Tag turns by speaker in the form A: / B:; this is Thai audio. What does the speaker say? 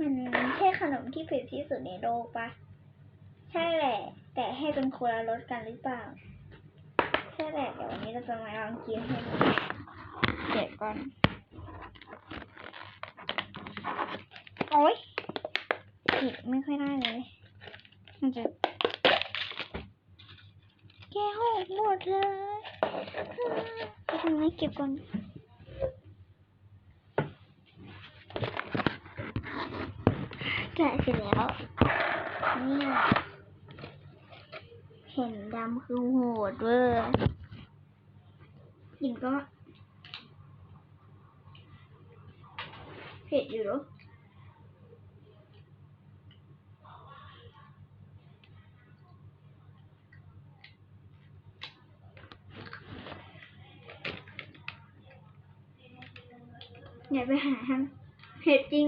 A: มันใช่ขนมที่เผ็ดที่สุดในโลกปะ ใช่แหละ แต่ให้เป็นคนละรสกันหรือเปล่า ใช่แหละ เดี๋ยววันนี้เราจะมาลองกินให้ดูเดี๋ยวก่อน โอ๊ยผิดไม่ค่อยได้เลย มันจะแกะหกหมดเลยไปทำไมเก็บก่อน แกะเสร็จแล้วเนี่ยเห็นดำคือโหดเวอร์กินก็เผ็ดอยู่เนอะเดี๋ยวไปหาทำเผ็ดจริง